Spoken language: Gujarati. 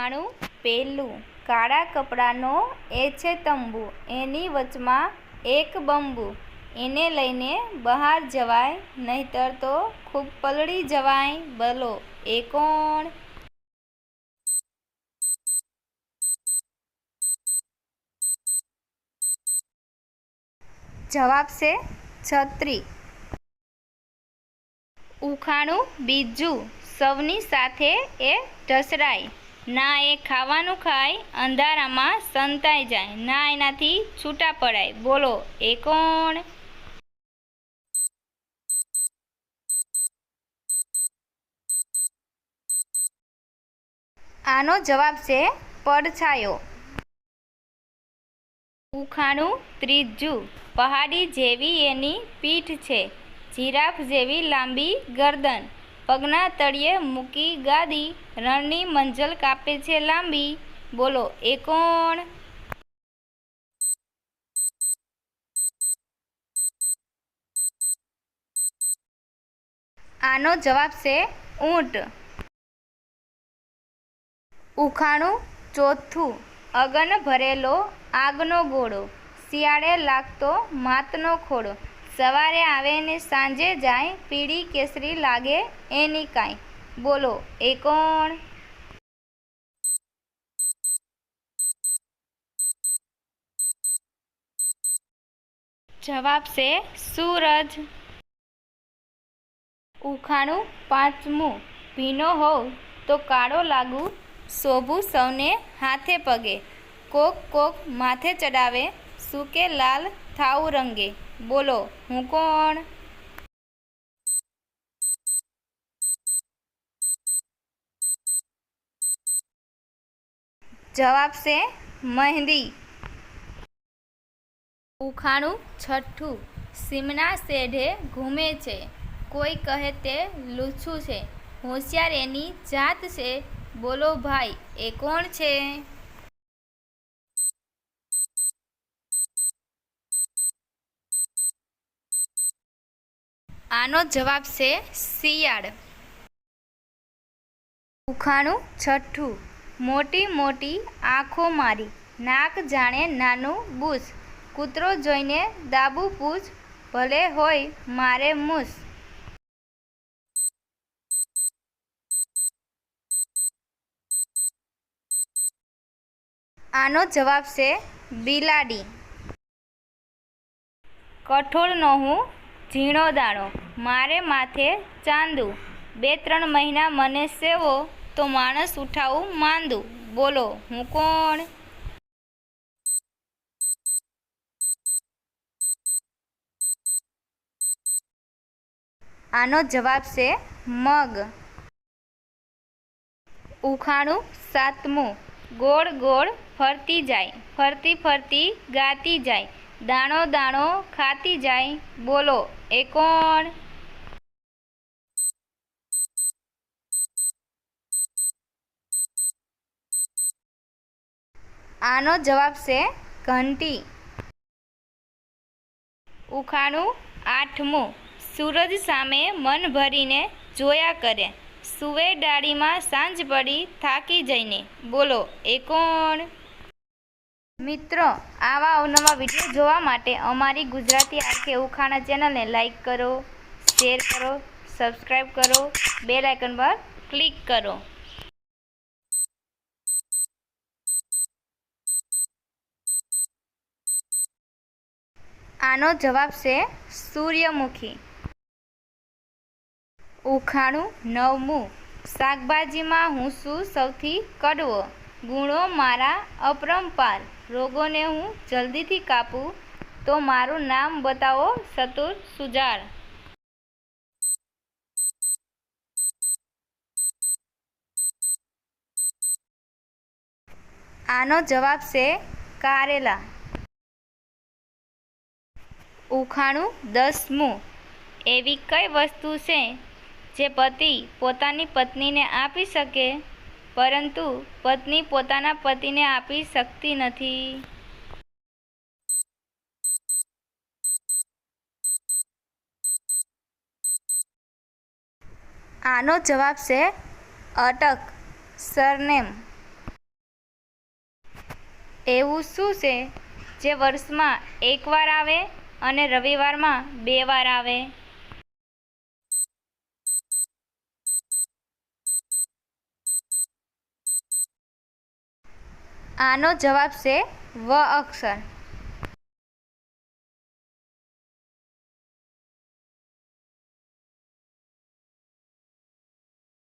આણું પહેલું કાળા કપડાનો એ છે તંબુ. એની વચમાં એક બંબુ. એને લઈને બહાર જવાય, નહીતર તો ખૂબ પલળી જવાય. બલો, એ કોણ? જવાબ છે છત્રી. ઉખાણું બીજું. સૌની સાથે એ ઢસડાય. ના એ ખાવાનું ખાય અંધારામાં સંતાઈ જાય. ના એનાથી છૂટા પડાય. બોલો એ કોણ? આનો જવાબ છે પડછાયો. ઉખાણું ત્રીજું. પહાડી જેવી એની પીઠ છે. જીરાફ જેવી લાંબી ગરદન. પગના તળિયે મૂકી ગાદી, રણની મંજલ કાપે છે લાંબી. બોલો, એ કોણ? આનો જવાબ છે ઊંટ. ઉખાણું ચોથું. અગન ભરેલો આગનો ગોળો શિયાળે લાગતો માતનો ખોડો. સવારે આવે ને સાંજે જાય, પીળી કેસરી લાગે એની કાંઈ. બોલો, એ કોણ? જવાબ છે સૂરજ. ઉખાણું પાંચમું. ભીનો હોવ તો કાળો લાગુ, શોભું સૌને હાથે પગે. કોક કોક માથે ચડાવે, સૂકે લાલ થાવું રંગે. બોલો, હું કોણ? જવાબ છે મહેંદી. ઉખાણું છઠ્ઠું. સીમના શેઢે ઘૂમે છે. કોઈ કહે તે લૂછું છે. હોશિયાર એની જાત છે. બોલો ભાઈ, એ કોણ છે? આનો જવાબ છે શિયાળ. ઉખાણું છઠ્ઠું. મોટી મોટી આંખો મારી. નાક જાણે નાનું બૂસ. કૂતરો જોઈને દાબુ પૂછ, ભલે હોય મારે મૂસ. આનો જવાબ છે બિલાડી. કઠોળનો હું ઝીણો દાણો. મારે માથે ચાંદુ. બે ત્રણ મહિના મને સેવો, તો માણસ ઉઠાવું માંદું. બોલો, હું કોણ? આનો જવાબ છે મગ. ઉખાણું સાતમું. ગોળ ગોળ ફરતી જાય. ફરતી ફરતી ગાતી જાય. દાણો દાણો ખાતી જાય. બોલો, એ કોણ? આનો જવાબ છે ઘંટી. ઉખાણું આઠમું. સૂરજ સામે મન ભરીને જોયા કરે. સુવે ડાળીમાં સાંજ પડી થાકી જઈને. બોલો, એ કોણ? મિત્રો, આવા અવનવા વીડિયો જોવા માટે અમારી ગુજરાતી આખી ઉખાણા ચેનલને લાઈક કરો, શેર કરો સબસ્ક્રાઈબ કરો, બેલ આઇકન પર ક્લિક કરો. આનો જવાબ છે સૂર્યમુખી. ઉખાણું નવમું. શાકભાજીમાં હું શું સૌથી કડવો? ગુણો મારા અપરંપાર. રોગોને હું જલ્દીથી કાપું, તો મારું નામ બતાવો સતુર સુજાર. આનો જવાબ છે કારેલા. ઉખાણું દસમું એવી કઈ વસ્તુ છે જે પતિ પોતાની પત્નીને આપી શકે? પરંતુ પત્ની પોતાના પતિને આપી શકતી નથી. આનો જવાબ છે અટક, સરનેમ. એવું શું છે જે વર્ષમાં એકવાર આવે અને રવિવારમાં બે વાર આવે? આનો જવાબ છે વ અક્ષર.